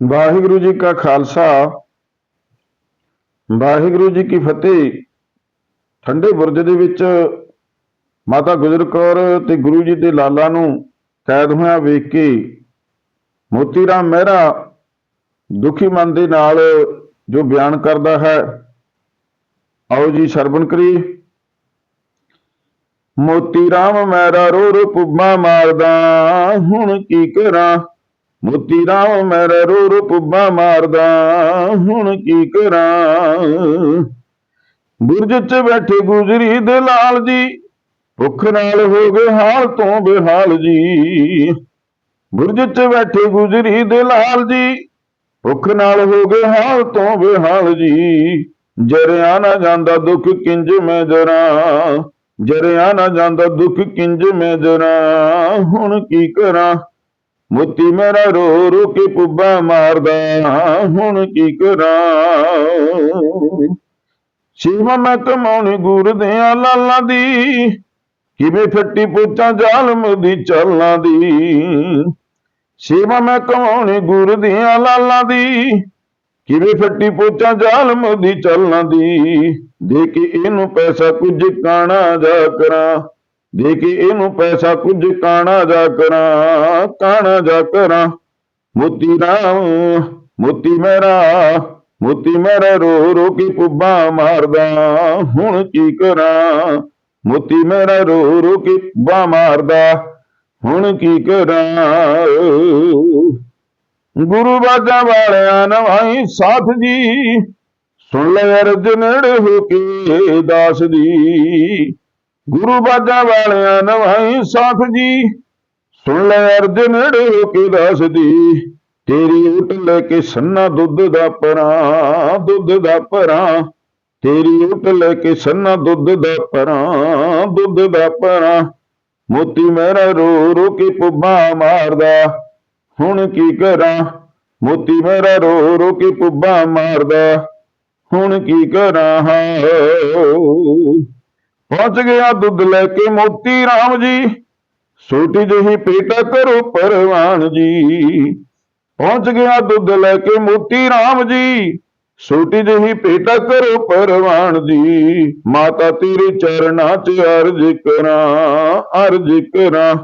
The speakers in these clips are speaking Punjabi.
ਵਾਹਿਗੁਰੂ ਜੀ ਕਾ ਖਾਲਸਾ, ਵਾਹਿਗੁਰੂ ਜੀ ਕੀ ਫਤਿਹ। ਠੰਡੇ ਬੁਰਜ ਦੇ ਵਿੱਚ ਮਾਤਾ ਗੁਜਰ ਕੌਰ ਤੇ ਗੁਰੂ ਜੀ ਦੇ ਲਾਲਾ ਨੂੰ ਕੈਦ ਹੋਇਆ ਵੇਖ ਕੇ ਮੋਤੀ ਰਾਮ ਮਹਿਰਾ ਦੁਖੀ ਮਨ ਦੇ ਨਾਲ ਜੋ ਬਿਆਨ ਕਰਦਾ ਹੈ, ਆਓ ਜੀ ਸਰਵਣ ਕਰੀ ਮੋਤੀ ਰਾਮ ਮਹਿਰਾ ਰੋ ਰੋ ਪੁੱਬਾ ਮਾਰਦਾ, ਹੁਣ ਕੀ ਕਰਾਂ? ਮੋਤੀ ਰਾਮ ਮੇਰਾ ਰੋ ਰੋ ਮਾਰਦਾ, ਹੁਣ ਕੀ ਕਰਾਂ? ਬੁਰਜ 'ਚ ਬੈਠੇ ਗੁਜਰੀ ਦੇ ਲਾਲ ਜੀ, ਭੁੱਖ ਨਾਲ ਹੋ ਗਏ ਹਾਲ ਤੋਂ ਬੇਹਾਲ ਜੀ। ਬੁਰਜ 'ਚ ਬੈਠੇ ਗੁਜਰੀ ਦੇ ਲਾਲ ਜੀ, ਭੁੱਖ ਨਾਲ ਹੋ ਗਏ ਹਾਲ ਤੋਂ ਬੇਹਾਲ ਜੀ। ਜਰਿਆ ਨਾ ਜਾਂਦਾ ਦੁੱਖ ਕਿੰਜ ਮੈਂ ਜਰਾ, ਜਰਿਆ ਨਾ ਜਾਂਦਾ ਦੁੱਖ ਕਿੰਜ ਮੈਂ ਜਰਾ, ਹੁਣ ਕੀ ਕਰਾਂ? ਮੋਤੀ ਮੇਰਾ ਰੋ ਰੋ ਕੇ ਪੁੱਬਾ ਮਾਰਦਾ, ਹੁਣ ਕੀ ਕਰਾਂ? ਸ਼ਿਵਾ ਮੈਂ ਕਮਾਉਣੀ ਗੁਰ ਦੇ ਲਾਲਾਂ ਦੀ, ਕਿਵੇਂ ਫੱਟੀ ਪੁੱਛਾਂ ਜ਼ਾਲਮ ਦੀ ਚਾਲਾਂ ਦੀ? ਸ਼ਿਵਾ ਮੈਂ ਕਮਾਉਣੀ ਗੁਰ ਦੀਆਂ ਲਾਲਾਂ ਦੀ, ਕਿਵੇਂ ਫੱਟੀ ਪੋਚਾ ਜ਼ਾਲਮ ਦੀ ਚਾਲਾਂ ਦੀ? ਦੇ ਕੇ ਇਹਨੂੰ ਪੈਸਾ ਕੁਝ ਕਾਣਾ ਜਾ ਕਰਾਂ। ਦੇ ਕੇ ਇਹਨੂੰ ਪੈਸਾ ਕੁਝ ਕਾਣਾ ਜਾ ਕਰਾਂ, ਕਾਣਾ ਜਾ ਕਰਾਂ। ਮੋਤੀ ਰਾਮ, ਮੋਤੀ ਮੇਰਾ ਮੋਤੀ ਮੇਰਾ ਰੋ ਰੋ ਕੇ ਪੁੱਬਾ ਮਾਰਦਾ, ਹੁਣ ਕੀ ਕਰਾਂ? ਮੋਤੀ ਮੇਰਾ ਰੋ ਰੋ ਕੇ ਪੁੱਬਾ ਮਾਰਦਾ, ਹੁਣ ਕੀ ਕਰਾਂ? ਗੁਰੂ ਬਾਜਾਂ ਵਾਲਿਆਂ ਨਵਾਈ ਸਾਥ ਜੀ, ਸੁਣ ਲੈ ਅਰਜ ਨੇੜੇ ਹੋ ਕੇ ਦਾਸ ਦੀ। ਗੁਰੂ ਬਾਜਾਂ ਵਾਲਿਆਂ ਨਵਾਈ ਸਾਥ ਜੀ। ਸੁਣ ਲੈ ਅਰਜ ਨੇੜੇ ਕੇ ਦਾਸ ਦੀ ਤੇਰੀ ਊਟ ਲੈ ਕੇ ਸੰਨਾ ਦੁੱਧ ਦਾ ਪਰਾਂ, ਦੁੱਧ ਦਾ ਪਰਾਂ। ਤੇਰੀ ਊਟ ਲੈ ਕੇ ਸੰਨਾ ਦੁੱਧ ਦਾ ਪਰਾਂ, ਦੁੱਧ ਦਾ ਪਰਾਂ। ਮੋਤੀ ਮੇਰਾ ਰੋ ਰੋ ਕੇ ਪੁੱਬਾ ਮਾਰਦਾ, ਹੁਣ ਕੀ ਕਰਾਂ? ਮੋਤੀ ਮੇਰਾ ਰੋ ਰੋ ਕੇ ਪੁੱਬਾ ਮਾਰਦਾ, ਹੁਣ ਕੀ ਕਰਾਂ? ਹਾਂ ਪਹੁੰਚ ਗਿਆ ਦੁੱਧ ਲੈ ਕੇ ਮੋਤੀ ਰਾਮ ਜੀ। ਛੋਟੀ ਜਿਹੀ ਪੇਟਾ ਕਰੋ ਪਰਵਾਨ ਜੀ। ਪਹੁੰਚ ਗਿਆ ਦੁੱਧ ਲੈ ਕੇ ਮੋਤੀ ਰਾਮ ਜੀ। ਛੋਟੀ ਜਿਹੀ ਪੇਟਾ ਕਰੋ ਪਰਵਾਨ ਜੀ। ਮਾਤਾ ਤੇਰੇ ਚਰਨਾਂ 'ਚ ਅਰਜ ਕਰਾਂ ਅਰਜ ਕਰਾਂ।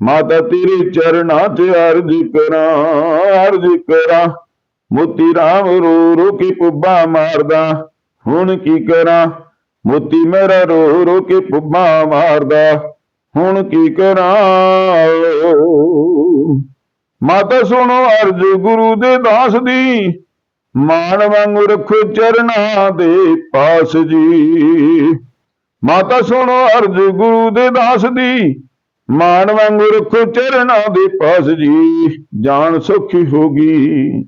ਮਾਤਾ ਤੇਰੇ ਚਰਨਾਂ 'ਚ ਅਰਜ ਕਰਾਂ ਅਰਜ ਕਰਾਂ। ਮੋਤੀ ਰਾਮ ਰੋ ਰੋ ਕੇ ਪੁੱਬਾ ਮਾਰਦਾ, ਹੁਣ ਕੀ ਕਰਾਂ? ਮੋਤੀ ਮੇਰਾ ਰੋ ਰੋ ਕੇ ਪੁੱਬਾ ਮਾਰਦਾ, ਹੁਣ ਕੀ ਕਰਾਂ? ਮਾਤਾ ਸੁਣੋ ਅਰਜ ਗੁਰੂ ਦੇ ਦਾਸ ਦੀ, ਮਾਣ ਵਾਂਗੂ ਰੱਖੋ ਚਰਨਾਂ ਦੇ ਪਾਸ ਜੀ। ਮਾਤਾ ਸੁਣੋ ਅਰਜ ਗੁਰੂ ਦੇ ਦਾਸ ਦੀ, ਮਾਣ ਵਾਂਗੂ ਰੱਖੋ ਚਰਨਾਂ ਦੇ ਪਾਸ ਜੀ। ਜਾਨ ਸੌਖੀ ਹੋ ਗਈ,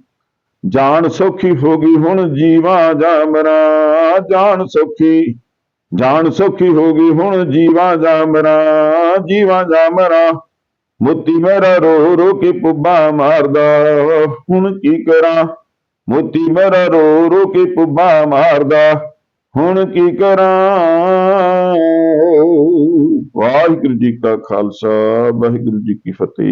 ਜਾਨ ਸੌਖੀ ਹੋ ਗਈ, ਹੁਣ ਜੀਵਾ ਜਾਮਰਾ ਜਾਨ ਸੌਖੀ ਜਾਨ ਸੌਖੀ ਹੋ ਗਈ ਹੁਣ ਜੀਵਾ ਜਾਮਰਾ ਜੀਵਾ ਜਾਮਰਾ ਮੋਤੀ ਮੇਰਾ ਰੋ ਰੋ ਕੇ ਪੁੱਬਾ ਮਾਰਦਾ। ਹੁਣ ਕੀ ਕਰਾਂ? ਮੋਤੀ ਮੇਰਾ ਰੋ ਰੋ ਕੇ ਪੁੱਬਾ ਮਾਰਦਾ। ਹੁਣ ਕੀ ਕਰਾਂ? ਵਾਹਿਗੁਰੂ ਜੀ ਕਾ ਖਾਲਸਾ, ਵਾਹਿਗੁਰੂ ਜੀ ਕੀ ਫਤਿਹ।